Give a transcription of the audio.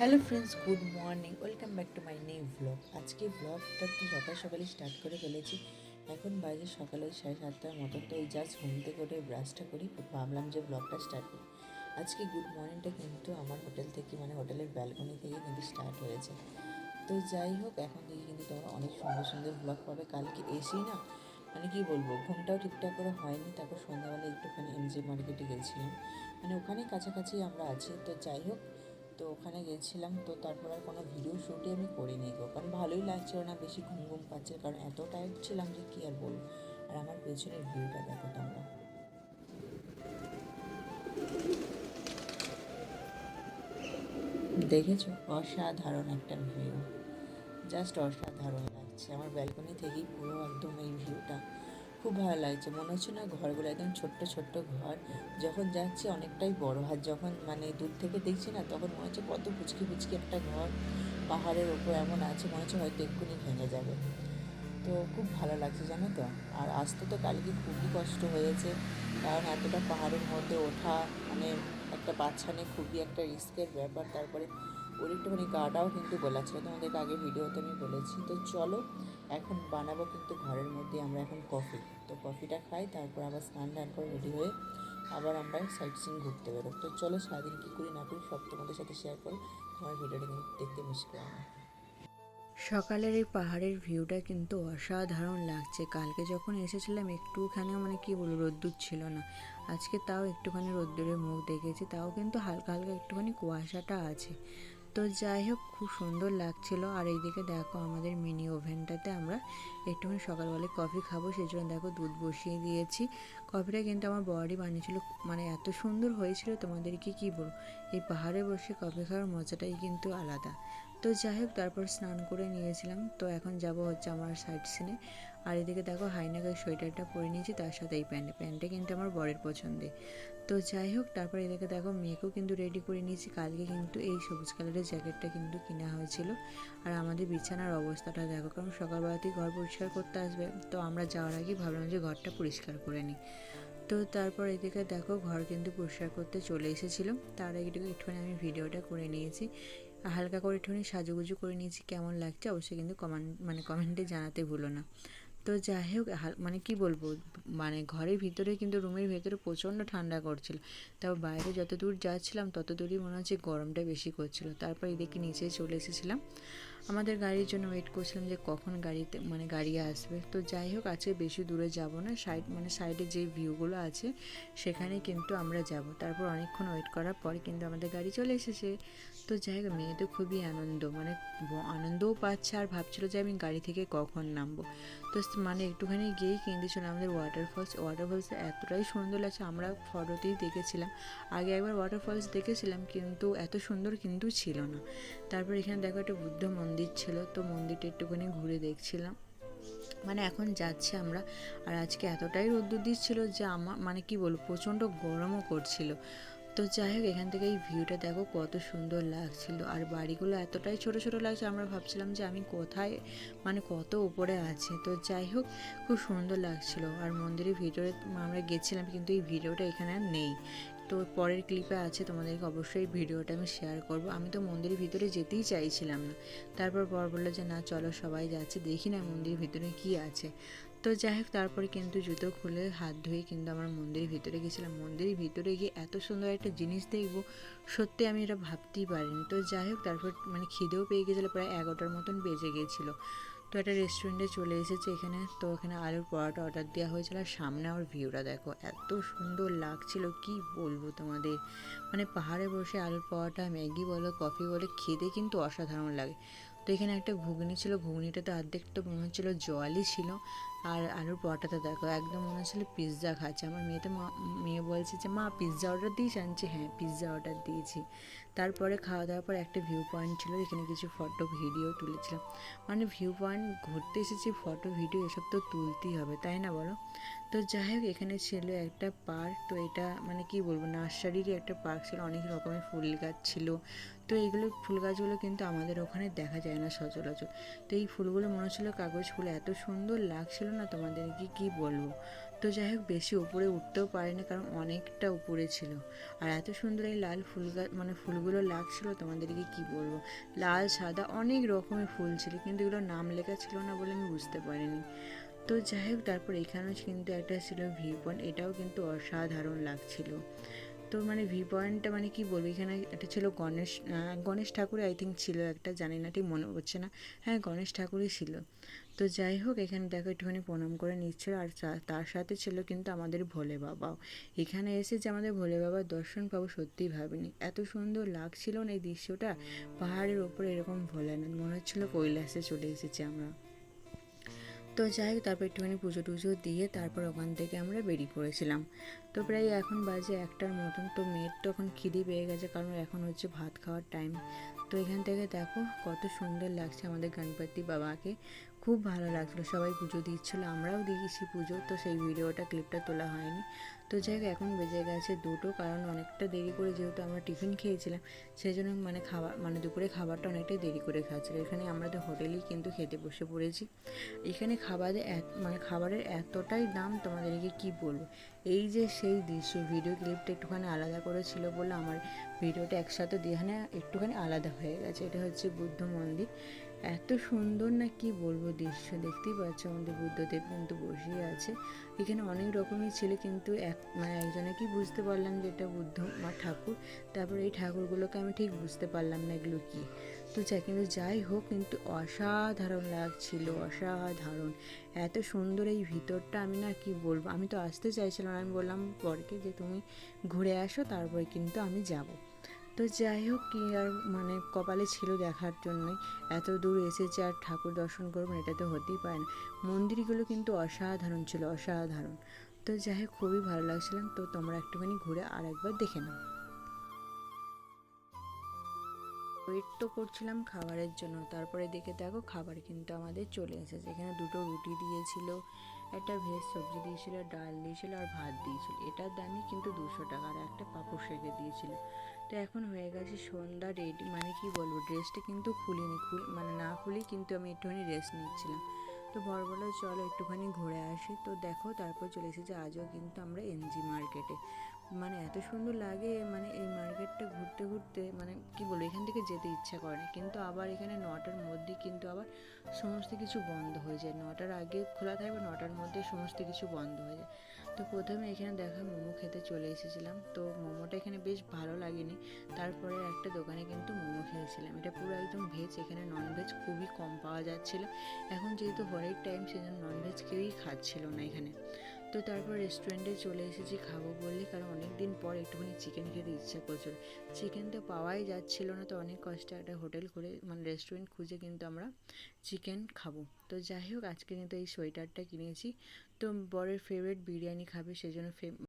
Hello friends good morning welcome back to my new blog আজকে ব্লগটা তো সকাল সকালে স্টার্ট করে ফেলেছি। এখন বাজে সকাল ওই সাড়ে সাতটার মতন, তো ওই জাস্ট ঘুম থেকে উঠে ব্রাশটা করি। ভাবলাম যে ব্লগটা স্টার্ট করি। আজকে গুড মর্নিংটা কিন্তু আমার হোটেল থেকে মানে হোটেলের ব্যালকনি থেকে কিন্তু স্টার্ট হয়েছে। তো যাই হোক, এখন থেকে কিন্তু তোমরা অনেক সুন্দর সুন্দর ব্লগ পাবে। কালকে এসেই না মানে কি বলব, ঘুমটাও ঠিকঠাক করে হয়নি। তারপর সন্ধ্যাবেলা একটুখানি এমজি মার্কেটে গেছিলাম। মানে ওখানে কাছাকাছি আমরা আছি। তো যাই হোক তো ওখানে গেছিলাম, তো তারপর আর কোনো ভিডিও শ্যুটই আমি করিনি গো। কারণ ভালোই লাগছিল না, বেশি ঘুম ঘুম পাচ্ছে, কারণ এত টায়ার্ড ছিলাম যে কী আর বলব। আর আমার পেছনের ভিউটা দেখো তোমরা। দেখেছ? অসাধারণ একটা ভিউ জাস্ট অসাধারণ লাগছে। আমার ব্যালকনি থেকেই পুরো একদম এই ভিউটা খুব ভালো লাগছে। মনে হচ্ছে না ঘরগুলো একদম ছোট্ট ছোট্ট ঘর। যখন যাচ্ছি অনেকটাই বড় আর যখন মানে দূর থেকে দেখছি না, তখন মনে হচ্ছে কত পুচকি পুচকি একটা ঘর পাহাড়ের ওপর এমন আছে, মনে হচ্ছে হয়তো এক্ষুনি ভেঙে যাবে। তো খুব ভালো লাগছে জানো তো? আর আসতে তো কালকে খুবই কষ্ট হয়েছে, কারণ এতটা পাহাড়ের মধ্যে ওঠা মানে একটা বাচ্চা নিয়ে খুবই একটা রিস্কের ব্যাপার। তারপরে ওর একটুখানি গাটাও কিন্তু গোলাচ্ছিল তোমাদেরকে আগে ভিডিওতে আমি বলেছি। তো চলো, এখন বানাবো কিন্তু ঘরের মধ্যে আমরা এখন কফি। তো কফিটা খাই, তারপর আবার স্নান টান করে রেডি হয়ে আবার আমরা সাইট সিন ঘুরতে বেরো তো চলো, সারাদিন কী করি না করি সব তোমাদের সাথে শেয়ার করো। তোমার ভিডিওটা কিন্তু দেখতে মিস করো না। সকালের এই পাহাড়ের ভিউটা কিন্তু অসাধারণ লাগছে। কালকে যখন এসেছিলাম, একটুখানিও মানে কি বলব, রোদ্দুর ছিল না। আজকে তাও একটুখানি রোদ্দুরের মুখ দেখেছি, তাও কিন্তু হালকা হালকা একটুখানি কুয়াশাটা আছে। তো যাই হোক, খুব সুন্দর লাগছিল। আর এইদিকে দেখো আমাদের মিনি ওভেনটাতে আমরা একটুখানি সকালবেলায় কফি খাব সেই জন্য দেখো দুধ বসিয়ে দিয়েছি। কফিটা কিন্তু আমার বড়ি বানিয়েছিল মানে এত সুন্দর হয়েছিল তোমাদেরকে কি বলব? এই পাহাড়ে বসে কফি খাওয়ার মজাটাই কিন্তু আলাদা। তো যাই হোক, তারপর স্নান করে নিয়েছিলাম। তো এখন যাব হচ্ছে আমার সাইড সিনে আর এদিকে দেখো হাইনাকের সোয়েটারটা পরে নিয়েছি, তার সাথে এই প্যান্ট প্যান্টটা কিন্তু আমার বরের পছন্দে তো যাই হোক, তারপর এদিকে দেখো মেয়েকেও কিন্তু রেডি করে নিয়েছি। কালকে কিন্তু এই সবুজ কালারের জ্যাকেটটা কিন্তু কেনা হয়েছিল। আর আমাদের বিছানার অবস্থাটা দেখো, কারণ সকালবেলাতেই ঘর পরিষ্কার করতে আসবে। তো আমরা যাওয়ার আগে ভাবলাম যে ঘরটা পরিষ্কার করে নিই। তো তারপর এদিকে দেখো ঘর কিন্তু পরিষ্কার করতে চলে এসেছিল। তার আগে একটু একটুখানি আমি ভিডিওটা করে নিয়েছি। হালকা করে একটুখানি সাজুগুজু করে নিয়েছি, কেমন লাগছে অবশ্যই কিন্তু কমেন্ট মানে কমেন্টে জানাতে ভুলো না। তো যাই হোক মানে কি বলব মানে ঘরের ভিতরে কিন্তু রুমের ভেতরে প্রচণ্ড ঠান্ডা করছিল। তারপর বাইরে যত দূর যাচ্ছিলাম, তত দূরই মনে হচ্ছে গরমটা বেশি করছিল। তারপর এদিকে নিচে চলে এসেছিলাম। আমাদের গাড়ির জন্য ওয়েট করছিলাম যে কখন গাড়িতে মানে গাড়ি আসবে। তো যাই হোক, আজকে বেশি দূরে যাব না। সাইড মানে সাইডে যে ভিউগুলো আছে, সেখানে কিন্তু আমরা যাব। তারপর অনেকক্ষণ ওয়েট করার পরে কিন্তু আমাদের গাড়ি চলে এসেছে। তো যাই হোক, মেয়ে তো খুবই আনন্দ। মানে আনন্দও পাচ্ছে আর ভাবছিল যে আমি গাড়ি থেকে কখন নামবো। তো মানে একটুখানি গিয়েই কিনতেছিল আমাদের ওয়াটারফলস ওয়াটারফলস এতটাই সুন্দর লাগছে, আমরা ফটোতেই দেখেছিলাম। আগে একবার ওয়াটারফলস দেখেছিলাম, কিন্তু এত সুন্দর কিন্তু ছিল না। তারপর এখানে দেখো একটা বুদ্ধ মন্দির ছিল, তো মন্দিরটা একটুখানি ঘুরে দেখছিলাম। মানে এখন যাচ্ছে আমরা, আর আজকে এতটাই রোদ্দুর দিচ্ছিল যে আমার মানে কি বলব, প্রচণ্ড গরমও করছিল। তো যাই হোক, এখান থেকে এই ভিউটা দেখো কত সুন্দর লাগছিল। আর বাড়িগুলো এতটাই ছোট ছোট লাগছে, আমরা ভাবছিলাম যে আমি কোথায় মানে কত উপরে আছে। তো যাই হোক, খুব সুন্দর লাগছিল। আর মন্দিরের ভিতরে আমরা গেছিলাম, কিন্তু এই ভিডিওটা এখানে আর নেই। তো পরের ক্লিপে আছে তোমাদেরকে অবশ্যই ভিডিওটা আমি শেয়ার করব। আমি তো মন্দিরের ভিতরে যেতেই চাইছিলাম না। তারপর বর বলল যে, না, চলো সবাই যাচ্ছে, দেখি না মন্দিরের ভিতরে কি আছে। তো যাই হোক, তারপরে কিন্তু জুতো খুলে হাত ধুয়ে কিন্তু আমার মন্দিরের ভিতরে গেছিলাম। মন্দিরের ভিতরে গিয়ে এত সুন্দর একটা জিনিস দেখব, সত্যি আমি এটা ভাবতেই পারিনি। তো যাই হোক, তারপর মানে খিদেও পেয়ে গেছিল, প্রায় এগারোটার মতন বেজে গিয়েছিল তো একটা রেস্টুরেন্টে চলে এসেছে, এখানে তো এখানে আলুর পরোটা অর্ডার দেওয়া হয়েছিল আর সামনে আমার ভিউটা দেখো, এত সুন্দর লাগছিল, কি বলব তোমাদের? মানে পাহাড়ে বসে আলুর পরোটা, ম্যাগি বলো, কফি বলো, খেতে কিন্তু অসাধারণ লাগে। তো এখানে একটা ঘুগনি ছিল, ঘুগনিটা তো অর্ধেক তো মনে হচ্ছিল জলই ছিল আর আলুর পরোটাটা দেখো, একদম মনে হচ্ছিল পিৎজা খাচ্ছে। আমার মেয়ে তো মা- মেয়ে বলছে যে, মা পিৎজা অর্ডার দিয়েছি? আনছি হ্যাঁ পিৎজা অর্ডার দিয়েছি। তারপরে খাওয়া দাওয়ার পর একটা ভিউ পয়েন্ট ছিল, এখানে কিছু ফটো ভিডিও তুলেছিলাম। মানে ভিউ পয়েন্ট ঘুরতে এসেছি ফটো ভিডিও এসব তো তুলতেই হবে, তাই না বলো? তো যাই হোক, এখানে ছিল একটা পার্ক তো এটা মানে কি বলব, নার্সারিরই একটা পার্ক ছিল, অনেক রকমের ফুল গাছ ছিল। তো এইগুলো ফুল গাছগুলো কিন্তু আমাদের ওখানে দেখা যায় না সচরাচর। তো এই ফুলগুলো মনে হচ্ছিল কাগজ ফুল এত সুন্দর লাগছিল না তোমাদেরকে, কি বলব? তো যাই হোক, বেশি উপরে উঠতেও পারেনি কারণ অনেকটা উপরে ছিল। আর এত সুন্দর এই লাল ফুল গাছ মানে ফুলগুলো লাগছিল, তোমাদেরকে কি বলব? লাল, সাদা অনেক রকমের ফুল ছিল, কিন্তু এগুলো নাম লেখা ছিল না বলে আমি বুঝতে পারিনি। তো যাই হোক, তারপর এখানেও কিন্তু একটা ছিল ভিউ পয়েন্ট এটাও কিন্তু অসাধারণ লাগছিল। তো মানে ভি পয়েন্টটা মানে কি বলব? এখানে একটা ছিল গণেশ গণেশ ঠাকুর আই থিঙ্ক ছিল একটা, জানি না, ঠিক মনে পড়ছে না। হ্যাঁ গণেশ ঠাকুরই ছিল। তো যাই হোক, এখানে দেখো একটুখানি প্রণাম করে নিচ্ছিল আর তার সাথে ছিল কিন্তু আমাদের ভোলে বাবাও। এখানে এসে যে আমাদের ভোলে বাবার দর্শন পাবো সত্যিই ভাবিনি। এত সুন্দর লাগছিল না এই দৃশ্যটা। পাহাড়ের ওপরে এরকম ভোলেনাথ। মনে হচ্ছিল কৈলাসে চলে এসেছি আমরা। তো যাই হোক তারপর একটুখানি পুজো টুজো দিয়ে তারপর ওখান থেকে আমরা বেরিয়ে পড়েছিলাম। তো প্রায় এখন বাজে একটার মতন, তো মেয়ের তো এখন খিদি পেয়ে গেছে কারণ এখন হচ্ছে ভাত খাওয়ার টাইম তো এখান থেকে দেখো কত সুন্দর লাগছে আমাদের গণপতি বাবাকে। খুব ভালো লাগছিল, সবাই পুজো দিচ্ছিল, আমরাও দিয়েছি পুজো, তো সেই ভিডিওটা, ক্লিপটা তোলা হয়নি। তো যাই এখন বেজে গেছে দুটো, কারণ অনেকটা দেরি করে যেহেতু আমরা টিফিন খেয়েছিলাম সেই জন্য মানে খাবার মানে দুপুরে খাবারটা অনেকটাই দেরি করে খাচ্ছিলো এখানে আমরা তো হোটেলেই কিন্তু খেতে বসে পড়েছি। এখানে খাবারের মানে খাবারের এতটাই দাম, তোমাদেরকে কি বলব? এই যে সেই দৃশ্য, ভিডিও ক্লিপটা একটুখানি আলাদা করেছিল বলে আমার ভিডিওটা একসাথে দিয়ে একটুখানি আলাদা হয়ে গেছে। এটা হচ্ছে বুদ্ধ মন্দির। এত সুন্দর না কি বলব দৃশ্য দেখতেই পাচ্ছ আমাদের বুদ্ধদেব কিন্তু বসেই আছে। এখানে অনেক রকমই ছিল কিন্তু এক মানে একজনে কি বুঝতে পারলাম যে এটা বুদ্ধ মা ঠাকুর, তারপর এই ঠাকুরগুলোকে আমি ঠিক বুঝতে পারলাম না এগুলো কি। তো যাই কিন্তু যাই হোক কিন্তু অসাধারণ লাগছিল, অসাধারণ। এত সুন্দর এই ভিতরটা আমি না কি বলব, আমি তো আসতে চাইছিলাম, আমি বললাম পরকে যে তুমি ঘুরে আসো, তারপরে কিন্তু আমি যাব। তো যাই হোক, কি আর মানে কপালে ছিল দেখার জন্যই। এত দূর এসেছে আর ঠাকুর দর্শন করব এটা তো হতেই পারে না। মন্দিরগুলো কিন্তু অসাধারণ ছিল, অসাধারণ। তো যাই হোক, খুবই ভালো লাগছিলাম তো তোমরা একটুখানি ঘুরে আর একবার দেখে নাও। ওয়েট তো করছিলাম খাবারের জন্য। তারপরে দেখে দেখো খাবার কিন্তু আমাদের চলে এসেছে। এখানে দুটো রুটি দিয়েছিল, একটা ভেজ সবজি দিয়েছিল, ডাল দিয়েছিল আর ভাত দিয়েছিল। এটার দামই কিন্তু দুশো টাকা। আর একটা পাপড় সেকে দিয়েছিল। তো এখন হয়ে গেছে সন্ধ্যা রেডি মানে কি বলব ড্রেসটা কিন্তু খুলিনি, খুল মানে না খুলি কিন্তু আমি একটুখানি রেস্ট নিচ্ছিলাম। তো বর বলো চলো একটুখানি ঘুরে আসি। তো দেখো তারপর চলে এসেছে, আজও কিন্তু আমরা এনজি মার্কেটে মানে এত সুন্দর লাগে মানে এই মার্কেটটা ঘুরতে ঘুরতে মানে কি বলব, এখান থেকে যেতে ইচ্ছা করে না। কিন্তু আবার এখানে নটার মধ্যে কিন্তু আবার সমস্ত কিছু বন্ধ হয়ে যায়। নটার আগে খোলা থাকবে, নটার মধ্যে সমস্ত কিছু বন্ধ হয়ে যায়। তো প্রথমে এখানে দেখা মোমো খেতে চলে এসেছিলাম। তো মোমোটা এখানে বেশ ভালো লাগেনি। তারপরে একটা দোকানে কিন্তু মোমো খেয়েছিলাম। এটা পুরো একদম ভেজ, এখানে ননভেজ খুবই কম পাওয়া যাচ্ছিল। এখন যেহেতু হরের টাইম সেজন্য ননভেজ কেউই খাচ্ছিল না এখানে। তো তারপর রেস্টুরেন্টে চলে এসেছি, খাব বললে। কারণ অনেক দিন পর একটুখানি চিকেন খেতে ইচ্ছা করছিল। চিকেন তো পাওয়াই যাচ্ছিল না, তো অনেক কষ্টে একটা হোটেল খুলে মানে রেস্টুরেন্ট খুঁজে কিন্তু আমরা চিকেন খাব। তো যাই হোক, আজকে কিন্তু এই সোয়েটারটা কিনেছি। তো বরের ফেভারিট বিরিয়ানি খাবে, সেজন্য ফে